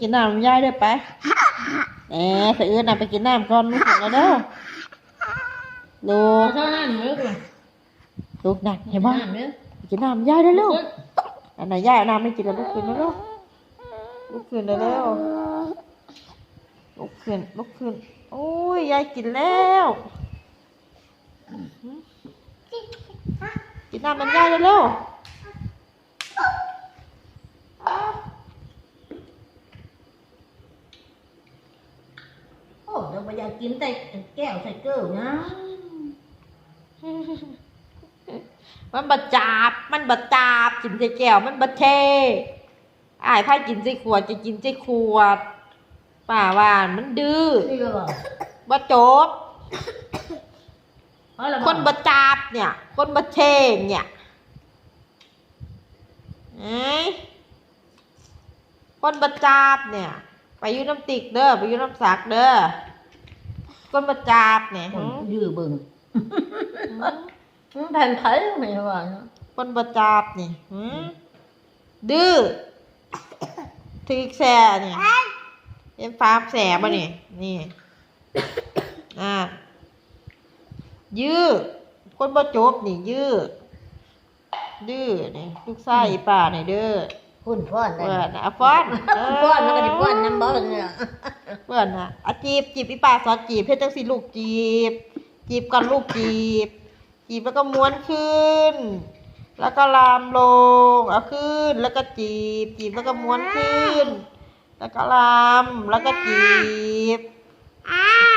กินน้ำยายเด้อไปแหมสะอื้นน่ะไปกินน้ำก่อนลูกกินแล้วเด้อลูเอากเท่านั้นเนื้อเลยลูกนั่นเห็นบ่น้ำเนื้อไปกินน้ำยายเด้อลูก อันไหนยายเอาน้ำไม่กินแล้วลูกขึ้นแล้วลูกลูกขึ้นแล้วเร็วลูกขึ้นลูกขึ้นโอ้ยยายกินแล้วกินน้ำมันยายเด้อเร็ว โอ้เราไม่อยากกินแต่แก้วใส่เกลือนะมันบดจาบมันบดจาบกินใส่แก้ว มันบดเทอ้ายพากินใส่ขวดจะกินใส่ขวดป่าว่ามันดื้อนี่ก็บอกบ่จบเพราะเราคนบดจาบเนี่ย คนบดเทเนี่ยเอ้ยคนบดจาบเนี่ย ไปอยูน้ำติกเด้อ ไปอยูน้ำสักเด้อ คนบดจาบเนี่ยคนหือยื้อเบิ่งมันแผ่นไผ่ไม่ใช่ว่าเนาะคนบดจาบเนี่ยหือดื้อถือแซ่เนี่ยเป็นฟ้าแสบอะนี่นี่อ่ายื้อคนบ่จบนี่ยื้อดื้อนี่ลูกชายอีป่านี่เด้อหุ่นฟ้อนได้เพื่อนน่ะอะฟ้อนเฟ้อนแล้วก็จะฟ้อนน้ำบ่เนี่ย เพื่อนน่ะอะจีบจีบอีป่าสอนจีบเฮ็ดจังสิลูกจีบ จีบก่อนลูกจีบ จีบแล้วก็ม้วนขึ้น แล้วก็ลามลงเอาขึ้นแล้วก็จีบ จีบแล้วก็ม้วนขึ้น แล้วก็ลามแล้วก็จีบ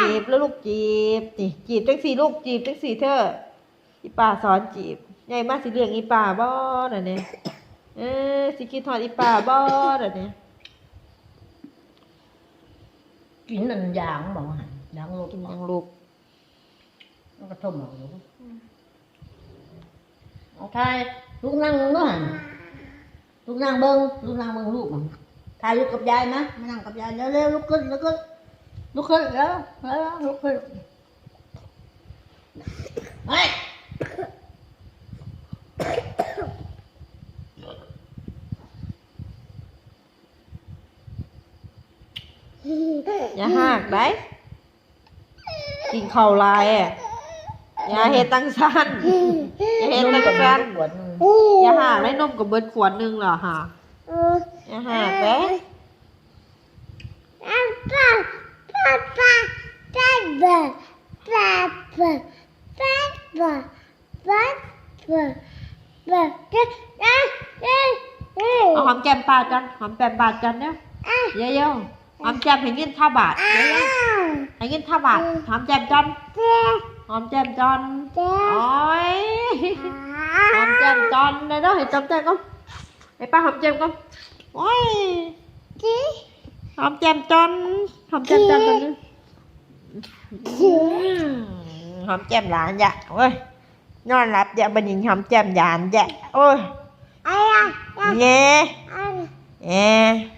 จีบแล้วลูกจีบนี่จีบจังสีลูกจีบจังสีเธออีป่าสอนจีบใหญ่มากสิเหลี้ยงอีป่าบ่น่ะเนี่ยเออสิคิดทอดอีป่าบ่น่ะเนี่ย กินนั่นยางบอกว่าหั่นยางลูกกินยังลูกมันก็ทมออกลูกเอาทายลูกนั่งมึงด้วยหั่นลูกนั่งเบิ้งลูกนั่งเบิ้งลูกมันทายลูกกับยายนะมานั่งกับยายเร็วๆลุกขึ้นลุกขึ้นลุกขึ้นแล้วแล้วลุกขึ้น อย่าหักได้ กินข้าวลายอะอย่าเฮ็ดตังสั้นอย่าเฮ็ดตังสั้นขวดหนึ่งอย่าหักได้นมกับเบิดขวดหนึงเหรอฮะอย่าหักได้เอาหอมแก้มปาดกันหอมแก้มปาดกันเนี่ยเยอะๆ หอมแก้มให้เงินท่าบาทเยอะๆให้เงินท่าบาทหอมแก้มจันหอมแก้มจันโอ้ยหอมแก้มจอนเลย đó thì chấm chân không để ba hòm chém không ôi hòm chém tròn hòm chém tròn rồi hòm chém là dạ ôi nó lạp dạ bên nhìn hòm chém dạ dạ ôi nghe nghe chơi này lại bye bye bye bye bye bye เดี๋ยวบ๊ายบายจีเกียวบ๊ายบายอย่างนี้เ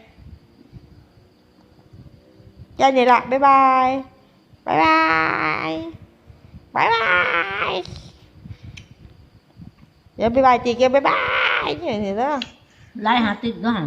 ด้อไล่หาติดด้วยหั่น